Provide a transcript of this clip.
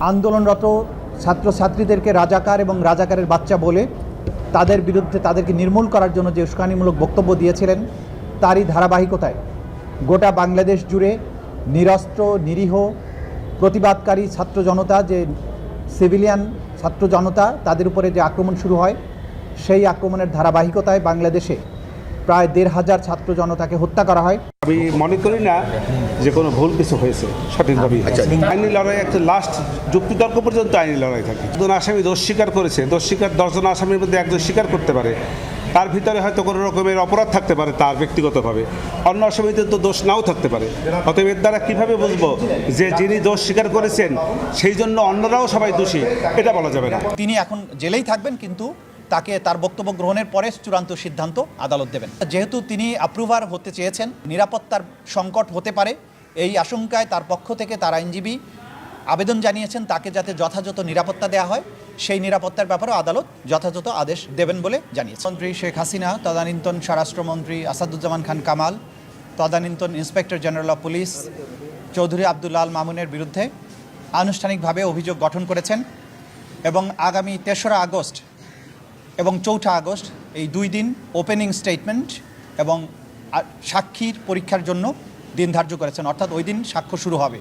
আন্দোলনরত ছাত্রছাত্রীদেরকে রাজাকার এবং রাজাকারের বাচ্চা বলে তাদের বিরুদ্ধে তাদেরকে নির্মূল করার জন্য যে উস্কানিমূলক বক্তব্য দিয়েছিলেন, তারই ধারাবাহিকতায় গোটা বাংলাদেশ জুড়ে নিরস্ত্র, নিরীহ, প্রতিবাদকারী ছাত্র জনতা, যে সিভিলিয়ান ছাত্র জনতা, তাদের উপরে যে আক্রমণ শুরু হয়, সেই আক্রমণের ধারাবাহিকতায় বাংলাদেশে প্রায় দেড় হাজার ছাত্র জনতাকে হত্যা করা হয়। আমি মনে করি না যে কোনো ভুল কিছু হয়েছে সঠিকভাবে আইনি লড়াই একটা লাস্ট যুক্তিতর্ক পর্যন্ত আইনি লড়াই থাকে। দুজন আসামি দোষ স্বীকার করেছে দোষ স্বীকার দশজন আসামির মধ্যে একজন স্বীকার করতে পারে। তার ভিতরে হয়তো কোনো রকমের অপরাধ থাকতে পারে তার ব্যক্তিগতভাবে। অন্য আসামিদের তো দোষ নাও থাকতে পারে। অতএব এর দ্বারা কীভাবে বুঝব যে যিনি দোষ স্বীকার করেছেন সেই জন্য অন্যরাও সবাই দোষী? এটা বলা যাবে না। তিনি এখন জেলেই থাকবেন কিন্তু তাকে তার বক্তব্য গ্রহণের পরে চূড়ান্ত সিদ্ধান্ত আদালত দেবেন। যেহেতু তিনি অ্যাপ্রুভার হতে চেয়েছেন, নিরাপত্তার সংকট হতে পারে, এই আশঙ্কায় তার পক্ষ থেকে তার আইনজীবী আবেদন জানিয়েছেন তাকে যাতে যথাযথ নিরাপত্তা দেওয়া হয়। সেই নিরাপত্তার ব্যাপারেও আদালত যথাযথ আদেশ দেবেন বলে জানিয়েছে মন্ত্রী শেখ হাসিনা, তদানীন্তন স্বরাষ্ট্রমন্ত্রী আসাদুজ্জামান খান কামাল, তদানীন্তন inspector general of police Chowdhury Abdullah Al মামুনের বিরুদ্ধে আনুষ্ঠানিকভাবে অভিযোগ গঠন করেছেন এবং আগামী তেসরা আগস্ট এবং চৌঠা আগস্ট এই দুই দিন ওপেনিং স্টেটমেন্ট এবং সাক্ষীর পরীক্ষার জন্য দিন ধার্য করেছেন। অর্থাৎ ওই দিন সাক্ষ্য শুরু হবে।